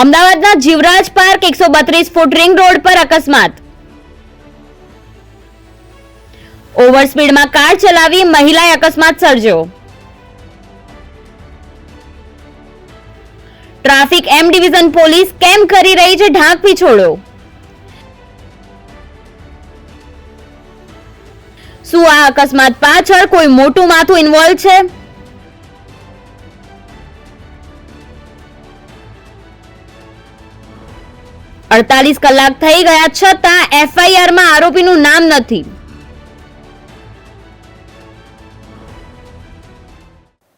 અમદાવાદના જીવરાજ પાર્ક એકસો બત્રીસ ફૂટ રિંગ રોડ પર અકસ્માત. ઓવરસ્પીડમાં કાર ચલાવી મહિલાએ અકસ્માત સર્જ્યો ટ્રાફિક એમ ડિવિઝન પોલીસ કેમ કરી રહી છે ઢાંક પીછોડો? શું આ અકસ્માત પાછળ કોઈ મોટું માથું ઇન્વોલ્વ છે? અડતાલીસ કલાક થઈ ગયા છતાં એફઆઈઆરમાં આરોપીનું નામ નથી.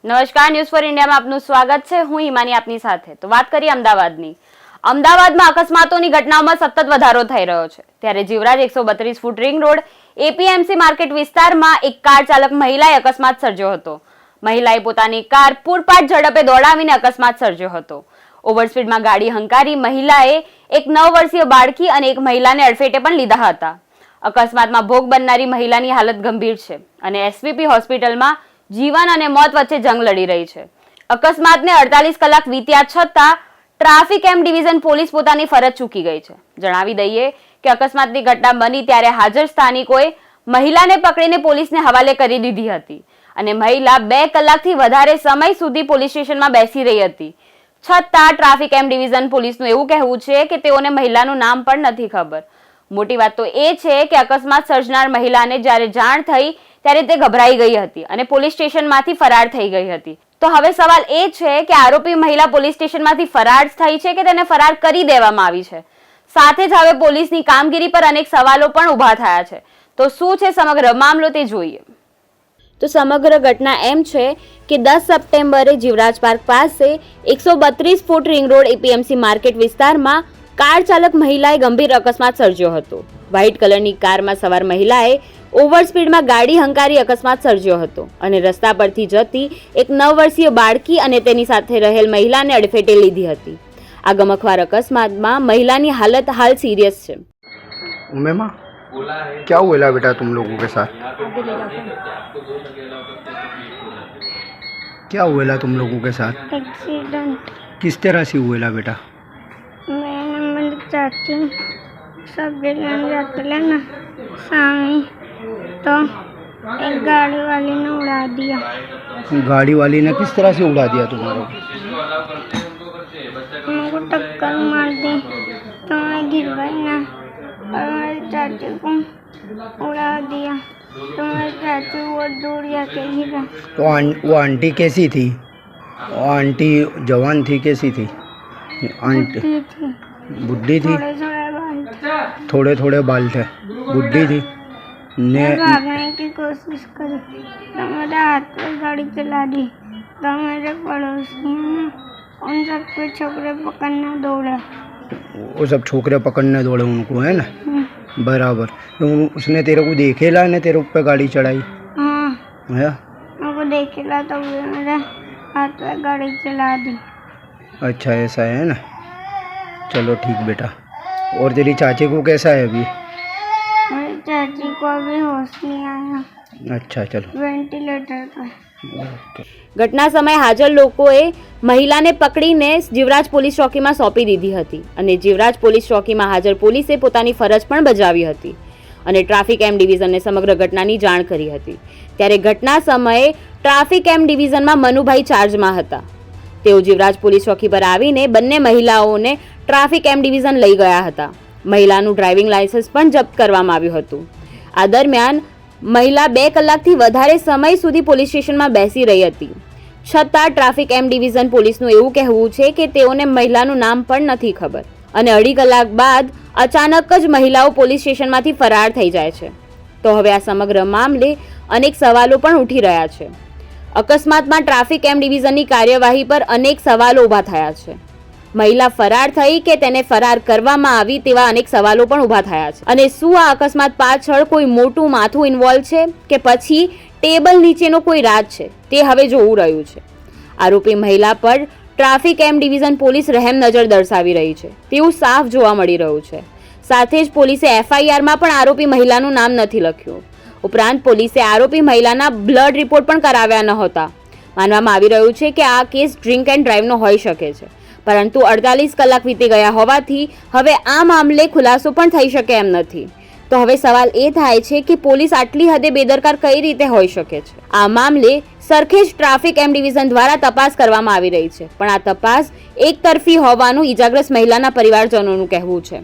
નમસ્કાર, ન્યૂઝ ફોર ઇન્ડિયામાં આપનું સ્વાગત છે. હું હિમાની આપની સાથે. તો વાત કરીએ અમદાવાદની. અમદાવાદમાં અકસ્માતોની ઘટનાઓમાં સતત વધારો થઈ રહ્યો છે. ત્યારે જીવરાજ એકસો બત્રીસ foot ring road, APMC market વિસ્તારમાં એક કાર ચાલક મહિલાએ અકસ્માત સર્જ્યો હતો. મહિલાએ પોતાની કાર પૂરપાટ ઝડપે દોડાવીને અકસ્માત સર્જ્યો હતો. ઓવરસ્પીડમાં ગાડી હંકારી મહિલાએ એક નવ વર્ષીય બાળકી અને એક મહિલાને અડફેટે પણ લીધા હતા. અકસ્માતમાં ભોગ બનનારી મહિલાની હાલત ગંભીર છે અને એસવીપી હોસ્પિટલમાં જીવન અને મોત વચ્ચે જંગ લડી રહી છે. અકસ્માતને અડતાલીસ કલાક વીત્યા છતાં ટ્રાફિક એમ ડિવિઝન પોલીસ પોતાની ફરજ ચૂકી ગઈ છે. જણાવી દઈએ કે અકસ્માતની ઘટના બની ત્યારે હાજર સ્થાનિકોએ મહિલાને પકડીને પોલીસને હવાલે કરી દીધી હતી અને મહિલા બે કલાકથી વધારે સમય સુધી પોલીસ સ્ટેશનમાં બેસી રહી હતી. છતાં ટ્રાફિક એમ ડિવિઝન પોલીસનું એવું કહેવું છે કે તેઓને મહિલાનું નામ પણ નથી ખબર. મોટી વાત તો એ છે કે અકસ્માત સર્જનાર મહિલાને જ્યારે જાણ થઈ, ત્યારે તે ગભરાઈ ગઈ હતી અને પોલીસ સ્ટેશનમાંથી ફરાર થઈ ગઈ હતી. તો હવે સવાલ એ છે કે આરોપી મહિલા પોલીસ સ્ટેશનમાંથી ફરાર થઈ છે કે તેને ફરાર કરી દેવામાં આવી છે? સાથે જ હવે પોલીસની કામગીરી પર અનેક સવાલો પણ ઊભા થયા છે. તો શું છે સમગ્ર મામલો તે જોઈએ. તો સમગ્ર ઘટના એમ છે કે દસ સપ્ટેમ્બરે જીવરાજ પાર્ક પાસે એકસો બત્રીસ foot ring road APMC market વિસ્તારમાં કાર ચાલક મહિલાએ ગંભીર અકસ્માત સર્જ્યો હતો. વ્હાઇટ કલરની કારમાં સવાર મહિલાએ ઓવર સ્પીડમાં ગાડી હંકારી અકસ્માત સર્જ્યો હતો અને રસ્તા પરથી જતી એક નવ વર્ષીય બાળકી અને તેની સાથે રહેલ મહિલાને અડફેટે લીધી હતી. આ ગમખવાર અકસ્માતમાં મહિલાની હાલત હાલ સિરિયસ છે. ઉમેમાં? क्या हुआ बेटा तुम लोगों के साथ? क्या हुआ तुम लोगों के साथ? एक्सीडेंट किस तरह से हुआ बेटा? मैंने मेरी चाची सब्ज़ी लेने जाते लेना सामी तो एक गाड़ी वाली ने उड़ा दिया। गाड़ी वाली ने किस तरह से उड़ा दिया तुम्हारे? मुझको टक्कर मार चाची को उड़ा दिया। तो मेरी चाची वो दूर जाके गिरा तो आं, वो आंटी कैसी थी? वो आंटी जवान थी कैसी थी? आंटी बुढ़ी थी। थोड़े थोड़े बाल थे? थोड़े थोड़े बाल। थे। बुढ़ी थी? ने भागने की कोशिश करी। तो मेरे हाथ पे गाड़ी चला दी। तो मेरे पड़ोसियों ने उन सबके छोकरे पकड़ने दौड़े। वो सब छोकरे पकड़ने दौड़े उनको है ना? हम्म, बराबर तो उसने तेरे को देखेला ने तेरे ऊपर गाड़ी चढ़ाई हाँ है मेरे को देखेला तो वो मेरे हाथ पे गाड़ी चला दी अच्छा ऐसा है ना चलो ठीक बेटा और तेरी चाची को कैसा है अभी मेरी चाची को अभी होश नहीं आया अच्छा चलो वेंटिलेटर पे ओके ઘટના સમયે હાજર લોકોએ મહિલાને પકડીને જીવરાજ પોલીસ ચોકીમાં સોંપી દીધી હતી અને જીવરાજ પોલીસ ચોકીમાં હાજર પોલીસે પોતાની ફરજ પણ બજાવી હતી અને ટ્રાફિક એમ ડિવિઝનને સમગ્ર ઘટનાની જાણ કરી હતી ત્યારે ઘટના સમયે ટ્રાફિક એમ ડિવિઝનમાં મનુભાઈ ચાર્જમાં હતા તેઓ જીવરાજ પોલીસ ચોકી પર આવીને બંને મહિલાઓને ટ્રાફિક એમ ડિવિઝન લઈ ગયા હતા મહિલાનું ડ્રાઇવિંગ લાયસન્સ પણ જપ્ત કરવામાં આવ્યું હતું આ દરમિયાન મહિલા બે કલાકથી વધારે સમય સુધી પોલીસ સ્ટેશનમાં બેસી રહી હતી. છતાં ટ્રાફિક એમ ડિવિઝન પોલીસનું એવું કહેવું છે કે તેઓને મહિલાનું નામ પણ નથી ખબર અને અઢી કલાક બાદ અચાનક જ મહિલાઓ પોલીસ સ્ટેશનમાંથી ફરાર થઈ જાય છે. તો હવે આ સમગ્ર મામલે અનેક સવાલો પણ ઉઠી રહ્યા છે. અકસ્માતમાં ટ્રાફિક એમ ડિવિઝનની કાર્યવાહી પર અનેક સવાલો ઊભા થયા છે. મહિલા ફરાર થઈ કે તેને ફરાર કરવામાં આવી તેવા અનેક સવાલો પણ ઊભા થયા છે. અને શું આ અકસ્માત પાછળ કોઈ મોટું માથું ઇન્વોલ્વ છે કે પછી ટેબલ નીચેનો કોઈ રાજ છે? તે હવે જોવું રહ્યું છે. આરોપી મહિલા પર ટ્રાફિક એમ ડિવિઝન પોલીસ રહેમ નજર દર્શાવી રહી છે. તેવું સાફ જોવા મળી રહ્યું છે. સાથે જ પોલીસે એફઆઈઆરમાં પણ આરોપી મહિલાનું નામ નથી લખ્યું. ઉપરાંત પોલીસે આરોપી મહિલાના બ્લડ રિપોર્ટ પણ કરાવ્યા નહોતા માનવામાં આવી રહ્યું છે કે આ કેસ ડ્રિંક એન્ડ ડ્રાઈવનો હોઈ શકે છે. પરંતુ અડતાલીસ કલાક વીતી ગયા હોવાથી હવે આ મામલે ખુલાસો પણ થઈ શકે એમ નથી. તો હવે સવાલ એ થાય છે કે પોલીસ આટલી હદે બેદરકાર કઈ રીતે હોઈ શકે છે? આ મામલે સરખેજ ટ્રાફિક એમ ડિવિઝન દ્વારા તપાસ કરવામાં આવી રહી છે. પણ આ તપાસ એકતરફી હોવાનું ઈજાગ્રસ્ત મહિલાના પરિવારજનોનું કહેવું છે.